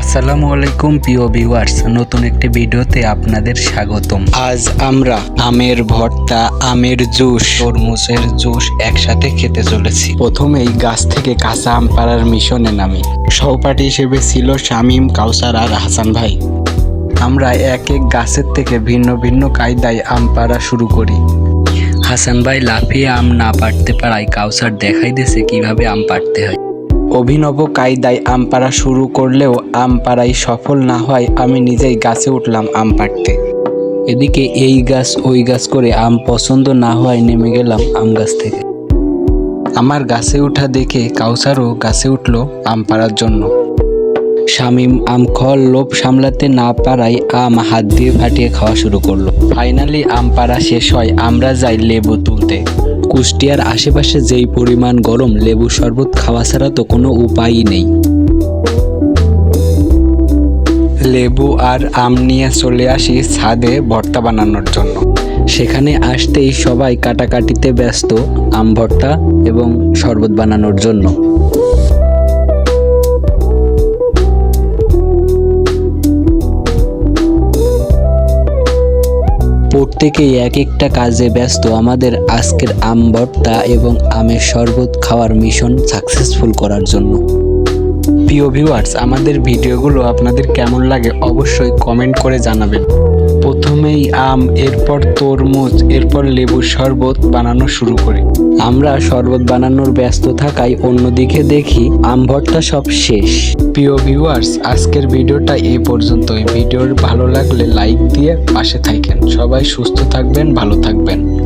আসসালামু আলাইকুম, প্রিয় ভিউয়ার্স নতুন একটি ভিডিওতে আপনাদের স্বাগতম। আজ আমরা আমের ভর্তা, আমের জুস, তরমুজের জুস একসাথে খেতে চলেছি। প্রথমেই গাছ থেকে কাঁচা আম পাড়ার মিশনে নামি। সহপাঠী হিসেবে ছিল শামীম, কাউসার আর হাসান ভাই। আমরা এক এক গাছের থেকে ভিন্ন ভিন্ন কায়দায় আম পাড়া শুরু করি। হাসান ভাই লাফিয়ে আম না পাড়তে পারায় কাউসার দেখাই দিয়েছে কীভাবে আম পাড়তে হয়। অভিনব কায়দায় আম পাড়া শুরু করলেও আম পাড়ায় সফল না হয়, আমি নিজেই গাছে উঠলাম আম পাড়তে। এদিকে এই গাছ ওই গাছ করে আম পছন্দ না হওয়ায় নেমে গেলাম আম গাছ থেকে। আমার গাছে ওঠা দেখে কাউসারও গাছে উঠল আম পাড়ার জন্য। শামিম আম খাওয়ার লোভ সামলাতে না পারায় আম হাত দিয়ে ফাটিয়ে খাওয়া শুরু করল। ফাইনালি আম পাড়া শেষ হয়, আমরা যাই লেবু তুলতে। কুষ্টিয়ার আশেপাশে যেই পরিমাণ গরম লেবু শরবত খাওয়া ছাড়া তো কোনো উপায়ই নেই। লেবু আর আম নিয়ে চলে আসি ছাদে ভর্তা বানানোর জন্য। সেখানে আসতেই সবাই কাটাকাটিতে ব্যস্ত, আম ভর্তা এবং শরবত বানানোর জন্য। প্রত্যেকেই এক একটা কাজে ব্যস্ত। আমাদের আজকের আম ভর্তা এবং আমের শরবত খাওয়ার মিশন সাকসেসফুল করার জন্য। প্রিয় ভিউয়ার্স আমাদের ভিডিওগুলো আপনাদের কেমন লাগে অবশ্যই কমেন্ট করে জানাবেন। প্রথমেই আম, এরপর তরমুজ, এরপর লেবুর শরবত বানানো শুরু করি। আমরা শরবত বানানোর ব্যস্ত থাকায় অন্যদিকে দেখি আম ভর্তা সব শেষ। প্রিয় ভিউয়ার্স আজকের ভিডিওটা এই পর্যন্তই। ভিডিওর ভালো লাগলে লাইক দিয়ে পাশে থাকেন। সবাই সুস্থ থাকবেন, ভালো থাকবেন।